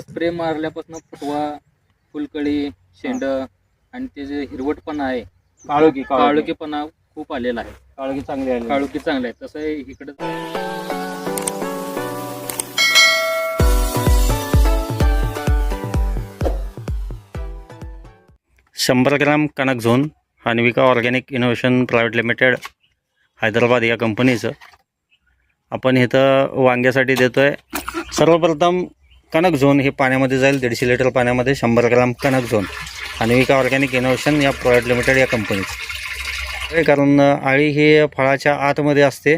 Spray मारल्यापासून फुटवा फुलकळी sand आणि ते जे हिरवटपणा आहे काळोखी काळोखी. काळुकीपणा खूप आलेला आहे. काळोखी चांगली आली काळुकी चांगलं आहे. तसं इकडे शंभर gram Kanak zone Anvika organic innovation private limited Hyderabad या कंपनीचं. आपण इथं वांग्यासाठी देतो आहे सर्वप्रथम कणक झोन हे पाण्यामध्ये जाईल दीडशे लिटर पाण्यामध्ये शंभर gram Kanak zone. Anvika organic innovation या प्रायव्हेट लिमिटेड या कंपनीचं कारण आळी ही फळाच्या आतमध्ये असते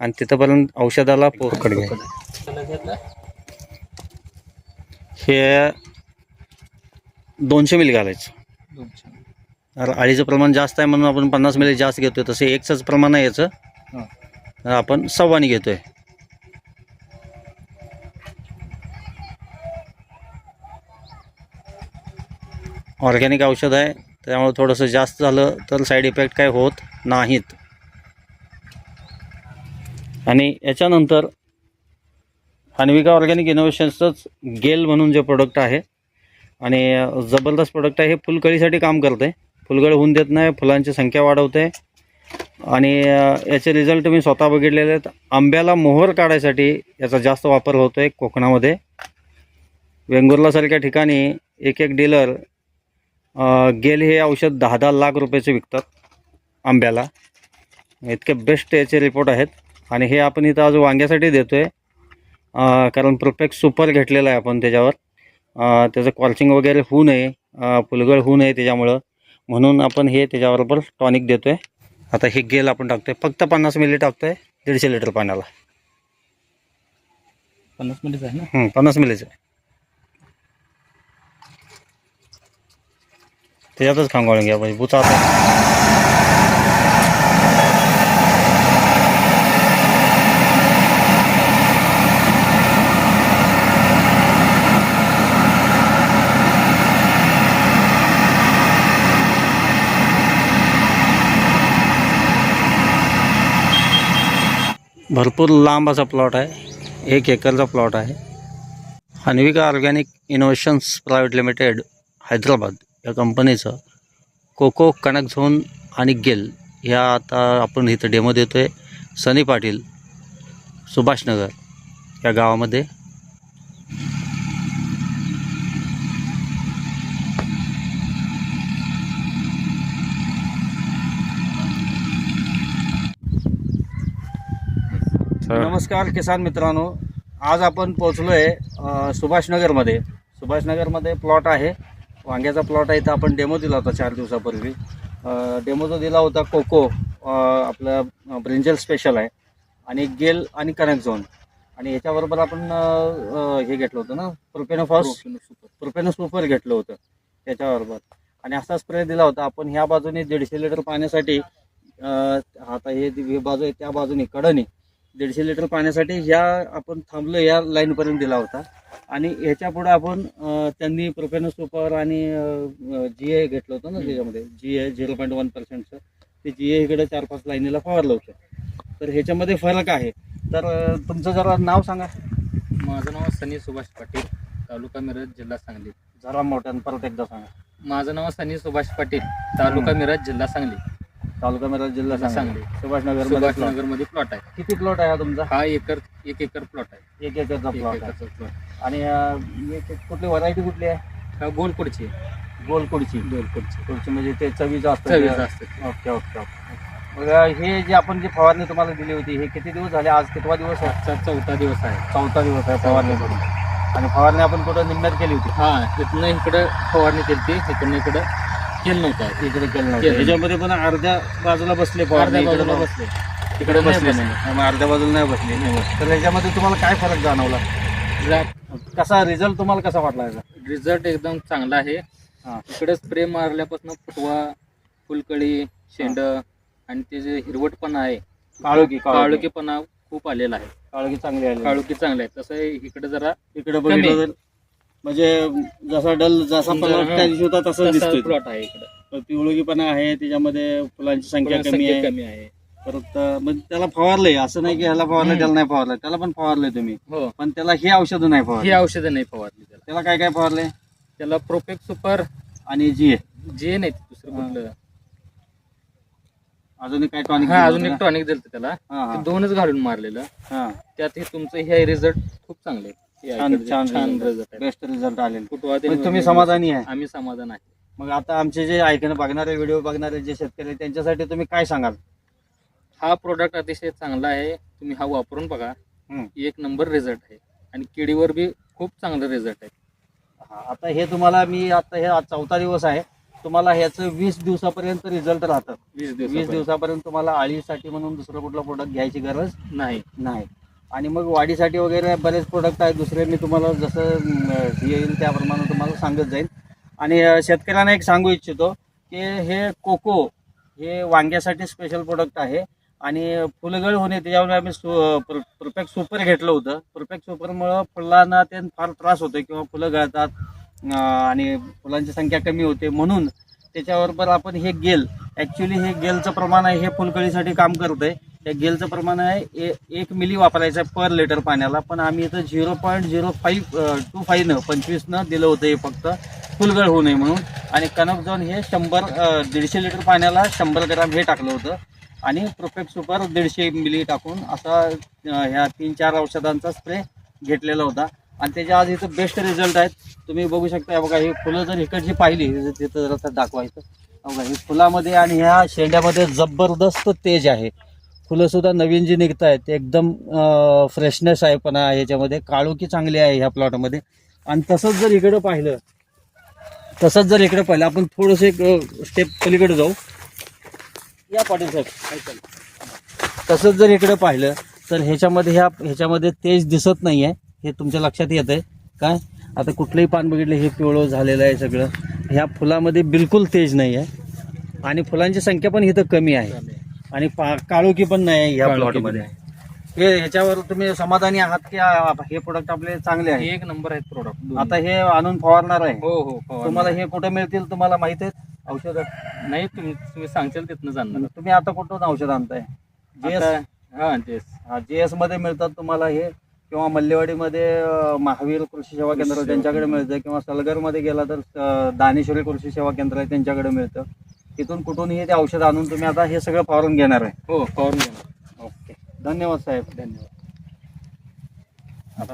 आणि तिथंपर्यंत औषधाला पोकड घ्या. हे दोनशे मिली घालायचं. तर अळीचं प्रमाण जास्त आहे म्हणून आपण पन्नास मिली जास्त घेतोय तसे एकचंच प्रमाण आहे याचं. तर आपण सव्वानी घेतोय. ऑर्गॅनिक औषध आहे त्यामुळे थोडंसं जास्त झालं तर साईड इफेक्ट काय होत नाहीत. आणि याच्यानंतर अन्विका ऑर्गॅनिक इनोव्हेशन्सच गेल म्हणून जे प्रोडक्ट आहे आणि जबरदस्त प्रोडक्ट आहे हे फुलकळीसाठी काम करते. आहे फुलगळ होऊन देत नाही फुलांची संख्या वाढवते. आणि याचे रिझल्ट मी स्वतः बघितलेले आहेत. आंब्याला मोहर काढायसाठी याचा जास्त वापर होतो आहे कोकणामध्ये. वेंगुर्लासारख्या ठिकाणी एक एक डीलर गेल हे औषध दहा दहा लाख रुपयाचे विकतात आंब्याला. इतके बेस्ट याचे रिपोर्ट आहेत. आणि हे आपण इथं आज वांग्यासाठी देतो आहे कारण परफेक्ट सुपर घेतलेलं आहे आपण त्याच्यावर. त्याचं कॉर्चिंग वगैरे होऊ नये. फुलगळ होऊ नये त्याच्यामुळं. म्हणून आपण हे त्याच्याबरोबर टॉनिक देतो आहे आता हे गेल आपण टाकतो आहे फक्त पन्नास मिली टाकतो आहे दीडशे लिटर पाण्याला. पन्नास मिनिट आहे ना? हं, पन्नास मिलीचं आहे. त्याच्यातच खांगोळून घ्या पाहिजे बुचा आता भरपूर लांब असा प्लॉट आहे. एक एकरचा प्लॉट आहे. Anvika organic innovations private limited, Hyderabad. या कंपनीचं कोको कणक झोन आणि गेल ह्या आता आपण इथं डेमो देतो आहे सनी पाटील सुभाषनगर या गावामध्ये. नमस्कार किसान मित्रांनो. आज आपण पोचलो आहे सुभाषनगरमध्ये सुभाषनगरमध्ये प्लॉट आहे. वांग्याचा प्लॉट आहे इथं आपण डेमो दिला होता चार दिवसापूर्वी. डेमो जो दिला होता कोको आपलं ब्रिंजल स्पेशल आहे. आणि गेल आणि कनेक्ट झोन आणि याच्याबरोबर आपण हे घेतलं होतं ना प्रोपेनोफॉस प्रोपेनो सुपर घेतलं होतं त्याच्याबरोबर आणि असा स्प्रे दिला होता. आपण ह्या बाजूने दीडशे लिटर पाण्यासाठी आता हे बाजू आहे त्या बाजूने कडनी दीडशे लिटर पाण्यासाठी ह्या आपण थांबलो या लाईनपर्यंत दिला होता. आणि ह्याच्या पुढे आपण त्यांनी प्रोपेनो सुपर आणि जी ए घेतलं होतं ना त्याच्यामध्ये. G A zero point one पर्सेंटचं ते जी ए इकडे चार पाच लाईनीला फवारलं होतं तर ह्याच्यामध्ये फरक आहे. तर तुमचं जरा नाव सांगा. माझं नाव सनी सुभाष पाटील तालुका मिरज जिल्हा सांगली. जरा मोठ्यानं परत एकदा सांगा. माझं नाव सनी सुभाष पाटील तालुका मिरज जिल्हा सांगली. तालुका मिरज जिल्हा सांगली. सुभाषनगर सुभाषनगरमध्ये प्लॉट आहे. किती प्लॉट आहे हा तुमचा? हा एकर एक एकर प्लॉट आहे. एक एकरचा प्लॉट आहे. आणि अ, एक- कुठली व्हरायटी कुठली आहे? गोलकुडची. गोलकुडची. गोलकुडची. कुडची म्हणजे ते चवीचं असतं. चवीचं असतं. Okay okay okay. मग हे जे आपण जी फवारणी तुम्हाला दिली होती हे किती दिवस झाले? आज कितवा दिवस आहे? आजचा चौथा दिवस आहे. चौथा दिवस आहे फवारणी करून. आणि फवारणी आपण कुठं निम्म्यात केली होती? हा इथनं इकडं फवारणी केली ती इकडनं इकडं केलं नव्हतं. इकडे केलं नव्हतं. केलं. ह्याच्यामध्ये पण अर्ध्या बाजूला बसले फवारणी इकडे बसले. इकडे इकडे बसले. नाही मग अर्ध्या बाजूला नाही बसले तर ह्याच्यामध्ये तुम्हाला काय फरक जाणवला? कसा रिझल्ट तुम्हाला कसा वाटला याचा? रिझल्ट एकदम चांगला आहे. इकडे स्प्रे मारल्यापासून फुटवा फुलकळी शेंड आणि ते जे हिरवटपणा आहे काळोखी काळोखी. काळुकीपणा खूप आलेला आहे. काळोखी चांगली आली काळुकी चांगलं आहे. तसं इकडे जरा इकडे बघितलं म्हणजे जसा डल जसा प्लॉट. त्या दिवशी होता तसा प्लॉट आहे इकडे. पिवळगीपणा आहे त्याच्यामध्ये फुलांची संख्या आहे. कमी आहे. परत म्हणजे त्याला फवारलंय असं नाही की ह्याला फवारलं. त्याला नाही फवारलं त्याला पण फवारलंय तुम्ही. हो. पण त्याला हे औषधं नाही ही फवारली औषधं नाही फवारली त्याला. त्याला काय काय फवारलंय? त्याला प्रोपेक्ट सुपर आणि जी जे नाही दुसरं हा. कुठलं. अजून एक काय टॉनिक हा अजून एक टॉनिक दिलं त्याला. हा ते हा दोनच घालून मारलेलं. हा. त्यात हे तुमचं हे रिझल्ट खूप चांगले आहेत. हे छान ऐकायचं छान छान result. रिझल्ट आहे. बेस्ट रिझल्ट आलेले. फुटवा ते म्हणजे तुम्ही समाधानी आहे. आम्ही समाधान आहे. मग आता आमचे जे ऐकणं बघणारे व्हिडिओ बघणारे जे शेतकरी आहेत, त्यांच्यासाठी तुम्ही काय सांगाल? हा प्रोडक्ट अतिशय चांगला आहे. तुम्ही हा वापरून बघा. हम्म. एक नंबर रिझल्ट आहे. आणि किडीवर बी खूप चांगला रिझल्ट आहे. हा, आता हे तुम्हाला मी आता हे आज चौथा दिवस आहे. तुम्हाला ह्याचं वीस दिवसापर्यंत रिझल्ट राहतं. वीस वीस दिवस दिवसापर्यंत तुम्हाला आळीसाठी म्हणून दुसरं कुठलं प्रोडक्ट घ्यायची गरज नाही. नाही. आणि मग वाढीसाठी वगैरे बरेच प्रोडक्ट आहेत. दुसरे मी तुम्हाला जसं अं, येईल त्याप्रमाणे तुम्हाला सांगत जाईल. आणि अं, शेतकऱ्यांना एक सांगू इच्छितो की हे कोको हे वांग्यासाठी स्पेशल प्रोडक्ट आहे. आणि फुलगळ होणे त्याच्यावर आम्ही सु परफेक्ट सुपर घेतलं होतं. परफेक्ट सुपरमुळं फुलांना ते फार त्रास होतो किंवा फुलं गळतात आणि फुलांची संख्या कमी होते. म्हणून त्याच्याबरोबर आपण हे गेल ॲक्च्युली हे गेलचं प्रमाण आहे हे फुलकळीसाठी काम करतंय त्या गेलचं प्रमाण आहे ए- एक मिली वापरायचं आहे पर लिटर पाण्याला. पण आम्ही इथं zero point zero five two फाईव्हनं पंचवीसनं दिलं होतं हे फक्त फुलगळ होऊ नये म्हणून. आणि कनक झोन हे शंभर दीडशे लिटर पाण्याला शंभर ग्राम हे टाकलं होतं. आणि प्रोफेक्ट सुपर दीडशे मिली टाकून असा ह्या तीन चार औषधांचा स्प्रे घेतलेला होता. आणि त्याच्या आज इथं बेस्ट रिझल्ट आहेत. तुम्ही बघू शकता बघा ही फुलं जर इकडची पाहिली तिथं जरा दाखवायचं. बघा ही फुलामध्ये आणि ह्या शेंड्यामध्ये जबरदस्त तेज आहे. फुलंसुद्धा नवीन जी निघत आहेत ते एकदम फ्रेशनेस आहे पण याच्यामध्ये. काळोखी चांगली आहे ह्या प्लॉटमध्ये आणि तसंच जर इकडं पाहिलं तसंच जर इकडं पाहिलं आपण थोडंसं एक स्टेप पलीकडे जाऊ. या पाटील साहेब तसंच जर इकडे पाहिलं तर ह्याच्यामध्ये ह्या ह्याच्यामध्ये तेज दिसत नाही आहे हे तुमच्या लक्षात येत आहे काय? आता कुठलंही पान बघितलं हे पिवळं झालेलं आहे सगळं. ह्या फुलामध्ये बिलकुल तेज नाही आहे आणि फुलांची संख्या पण इथं कमी आहे. आणि पा काळोखी पण नाही आहे ह्या प्लॉटमध्ये. हे ह्याच्यावर तुम्ही समाधानी आहात की हे प्रोडक्ट आपले चांगले आहे एक नंबर आहेत प्रोडक्ट आता हे आणून फवारणार आहे. हो हो. तुम्हाला हे कुठे मिळतील तुम्हाला माहीत आहेत? औषध नाही तुम्ही तुम्ही सांगशाल तिथनं जाणणार तुम्ही आता कुठून औषध आणताय? जेएस? आता- हा तेच जेएसमध्ये मिळतात तुम्हाला हे? किंवा मल्लेवाडीमध्ये महावीर कृषी सेवा केंद्र त्यांच्याकडे मिळतं किंवा सलगरमध्ये गेला तर दानेश्वरी कृषी सेवा केंद्र आहे त्यांच्याकडे मिळतं. तिथून कुठूनही ते औषध आणून तुम्ही आता हे सगळं फवारून घेणार आहे. हो फवारून घेणार. ओके. धन्यवाद साहेब. धन्यवाद.